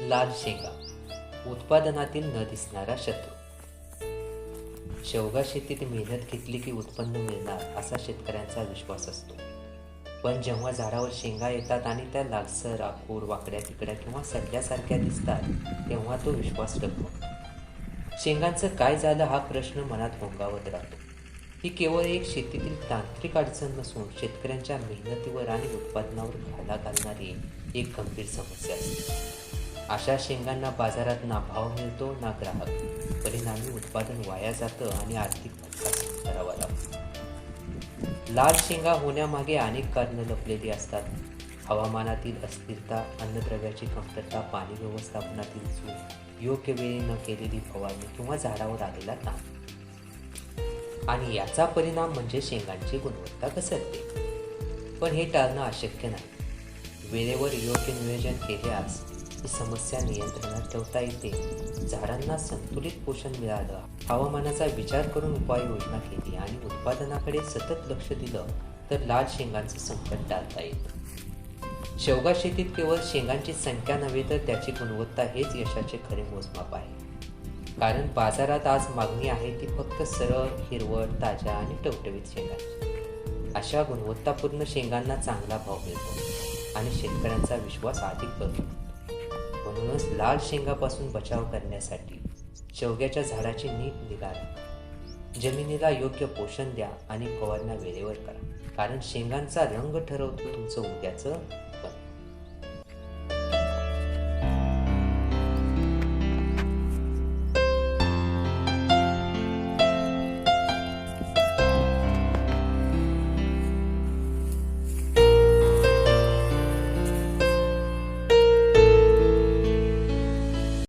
लाल शेंगा उत्पादनातील न दिसणारा शत्रू. शेवगा शेतीत मेहनत घेतली की उत्पन्न मिळणार असा शेतकऱ्यांचा विश्वास असतो. पण जेव्हा झाडावर शेंगा येतात आणि त्या लालसर आखूर वाकड्या तिकड्या किंवा सडल्यासारख्या दिसतात तेव्हा तो विश्वास डगमगतो शेंगांचं काय झालं हा प्रश्न मनात गोंगावत राहतो. ही केवळ एक शेतीतील तांत्रिक अडचण नसून शेतकऱ्यांच्या मेहनतीवर आणि उत्पादनावर घाला घालणारी एक गंभीर समस्या असते. अशा शेंगांना बाजारात ना भाव मिळतो ना ग्राहक. परिणामी उत्पादन वाया जातं आणि आर्थिक करावा लागतो. लाल शेंगा होण्यामागे अनेक कारणं लपलेली असतात. हवामानातील अस्थिरता अन्नद्रव्याची कमतरता पाणी व्यवस्थापनातील चूक योग्य वेळी न केलेली फवारणी किंवा झाडावर आलेला ताण. आणि याचा परिणाम म्हणजे शेंगांची गुणवत्ता घसरते. पण हे टाळणं अशक्य नाही. वेळेवर योग्य नियोजन केल्यास ही समस्या नियंत्रणात ठेवता येते. झाडांना संतुलित पोषण मिळालं. हवामानाचा विचार करून उपाययोजना केली आणि उत्पादनाकडे सतत लक्ष दिलं तर लाल शेंगांचं संकट टाळता येतं. शेवगा शेतीत केवळ शेंगांची संख्या नव्हे तर त्याची गुणवत्ता हेच यशाचे खरे मोजमाप आहे. कारण बाजारात आज मागणी आहे ती फक्त सरळ हिरवळ ताज्या आणि टवटवीत शेंगांची. अशा गुणवत्तापूर्ण शेंगांना चांगला भाव मिळतो आणि शेतकऱ्यांचा विश्वास अधिक बदलतो. म्हणूनच लाल शेंगापासून बचाव करण्यासाठी शेवग्याच्या झाडाची नीट निगा राखा जमिनीला योग्य पोषण द्या आणि फवारण्या वेळेवर करा. कारण शेंगांचा रंग ठरवतो तुमचं उद्याचं